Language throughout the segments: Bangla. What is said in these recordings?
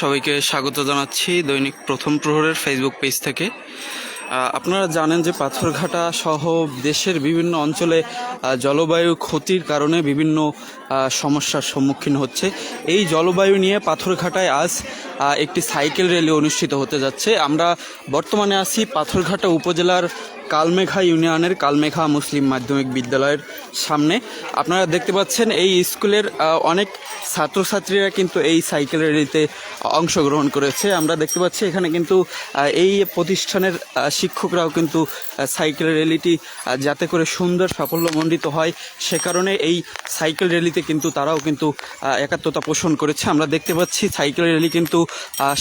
সবাইকে স্বাগত জানাচ্ছি দৈনিক প্রথম প্রহরের ফেসবুক পেজ থেকে। আপনারা জানেন যে পাথরঘাটা সহ দেশের বিভিন্ন অঞ্চলে জলবায়ু ক্ষতির কারণে বিভিন্ন সমস্যার সম্মুখীন হচ্ছে। এই জলবায়ু নিয়ে পাথরঘাটায় আজ একটি সাইকেল র্যালি অনুষ্ঠিত হতে যাচ্ছে। আমরা বর্তমানে আছি পাথরঘাটা উপজেলার কালমেঘা ইউনিয়নের কালমেঘা মুসলিম মাধ্যমিক বিদ্যালয়ের সামনে। আপনারা দেখতে পাচ্ছেন এই স্কুলের অনেক ছাত্রছাত্রীরা কিন্তু এই সাইকেল র্যালিতে অংশগ্রহণ করেছে। আমরা দেখতে পাচ্ছি এখানে কিন্তু এই প্রতিষ্ঠানের শিক্ষকরাও কিন্তু সাইকেল র্যালিটি যাতে করে সুন্দর সাফল্যমণ্ডিত হয়। সে কারণে এই সাইকেল র্যালিতে কিন্তু তারাও কিন্তু একাত্মতা পোষণ করেছে। আমরা দেখতে পাচ্ছি সাইকেল র্যালি কিন্তু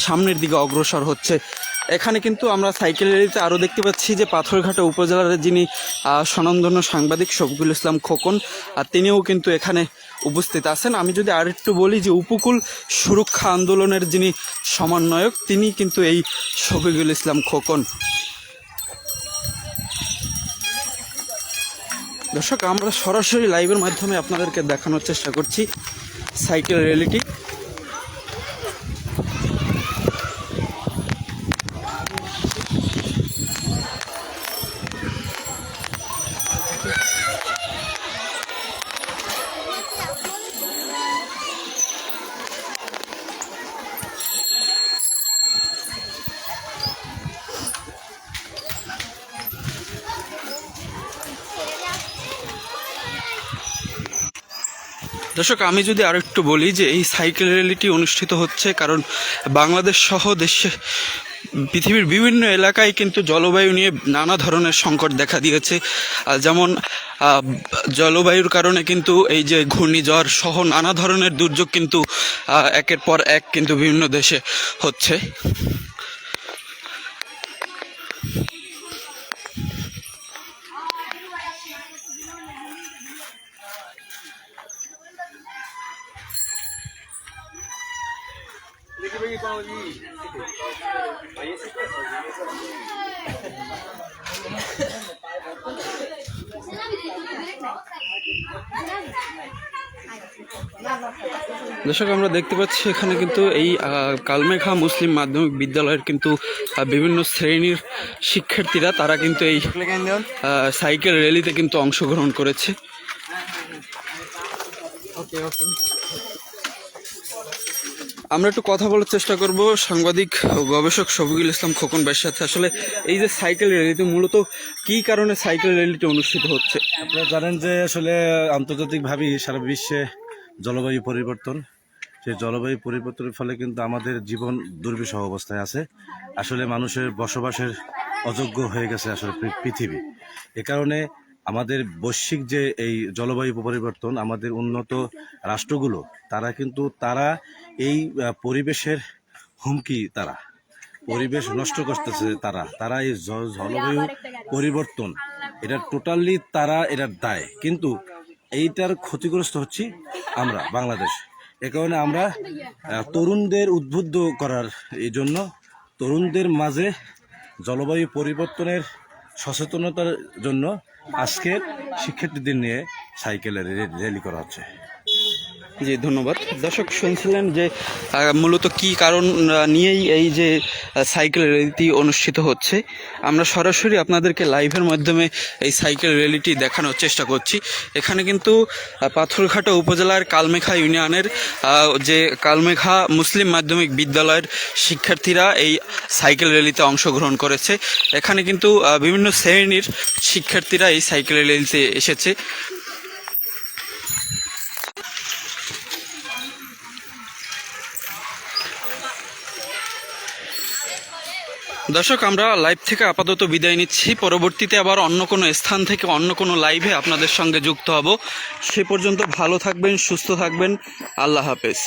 সামনের দিকে অগ্রসর হচ্ছে। এখানে কিন্তু আমরা সাইকেল র্যালিতে আরও দেখতে পাচ্ছি যে পাথরঘাটা উপজেলার যিনি আহ, স্বনামধন্য সাংবাদিক শফিকুল ইসলাম খোকন আর তিনিও কিন্তু এখানে উপস্থিত আছেন। আমি যদি আর একটু বলি যে উপকূল সুরক্ষা আন্দোলনের যিনি সমন্বয়ক তিনি কিন্তু এই শফিকুল ইসলাম খোকন। দর্শক আমরা সরাসরি লাইভের মাধ্যমে আপনাদেরকে দেখানোর চেষ্টা করছি সাইকেল র্যালিটি। দর্শক, আমি যদি আরও একটু বলি যে এই সাইকেল র্যালিটি অনুষ্ঠিত হচ্ছে, কারণ বাংলাদেশ সহ দেশে, পৃথিবীর বিভিন্ন এলাকায় কিন্তু জলবায়ু নিয়ে নানা ধরনের সংকট দেখা দিয়েছে। যেমন জলবায়ুর কারণে কিন্তু এই যে ঘূর্ণিঝড় সহ নানা ধরনের দুর্যোগ কিন্তু একের পর এক কিন্তু বিভিন্ন দেশে হচ্ছে। দর্শক, আমরা দেখতে পাচ্ছি এখানে কিন্তু এই কালমেঘা মুসলিম মাধ্যমিক বিদ্যালয়ের কিন্তু বিভিন্ন শ্রেণির শিক্ষার্থীরা, তারা কিন্তু এই সাইকেল র্যালিতে কিন্তু অংশগ্রহণ করেছে। আমরা একটু কথা বলার চেষ্টা করব। সাংবাদিক ও গবেষক শফিকুল ইসলাম খোকন ভাইয়ের সাথে। আসলে এই যে সাইকেল র্যালিতে মূলত কি কারণে সাইকেল র্যালিটি অনুষ্ঠিত হচ্ছে? আপনারা জানেন যে আসলে আন্তর্জাতিকভাবেই সারা বিশ্বে জলবায়ু পরিবর্তন, সেই জলবায়ু পরিবর্তনের ফলে কিন্তু আমাদের জীবন দুর্বিষহ অবস্থায় আছে। আসলে মানুষের বসবাসের অযোগ্য হয়ে গেছে আসলে পৃথিবী। এ কারণে আমাদের বৈশ্বিক যে এই জলবায়ু পরিবর্তন, আমাদের উন্নত রাষ্ট্রগুলো, তারা কিন্তু তারা এই পরিবেশের হুমকি তারা, পরিবেশ নষ্ট করতেছে তারা। তারা এই জলবায়ু পরিবর্তন, এটা টোটালি তারা এটার দায়। কিন্তু এইটার ক্ষতিগ্রস্ত হচ্ছি আমরা, বাংলাদেশ। এ কারণে আমরা তরুণদের উদ্বুদ্ধ করার এই জন্য, তরুণদের মাঝে জলবায়ু পরিবর্তনের সচেতনতার জন্য আজকের শিক্ষার্থীদের নিয়ে সাইকেলের র্যালি করা হচ্ছে। জি, ধন্যবাদ। দর্শক, শুনছিলেন যে মূলত কি কারণ নিয়েই এই যে সাইকেল র্যালিটি অনুষ্ঠিত হচ্ছে, আমরা সরাসরি আপনাদেরকে লাইভের মাধ্যমে এই সাইকেল র্যালিটি দেখানোর চেষ্টা করছি। এখানে কিন্তু পাথরঘাটা উপজেলার কালমেঘা ইউনিয়নের যে কালমেঘা মুসলিম মাধ্যমিক বিদ্যালয়ের শিক্ষার্থীরা এই সাইকেল র্যালিতে অংশগ্রহণ করেছে। এখানে কিন্তু বিভিন্ন শ্রেণির শিক্ষার্থীরা এই সাইকেল র্যালিতে এসেছে। দর্শক, আমরা লাইভ থেকে আপাতত বিদায় নিচ্ছি। পরবর্তীতে আবার অন্য কোনো স্থান থেকে অন্য কোনো লাইভে আপনাদের সঙ্গে যুক্ত হব। সে পর্যন্ত ভালো থাকবেন, সুস্থ থাকবেন। আল্লাহ হাফেজ।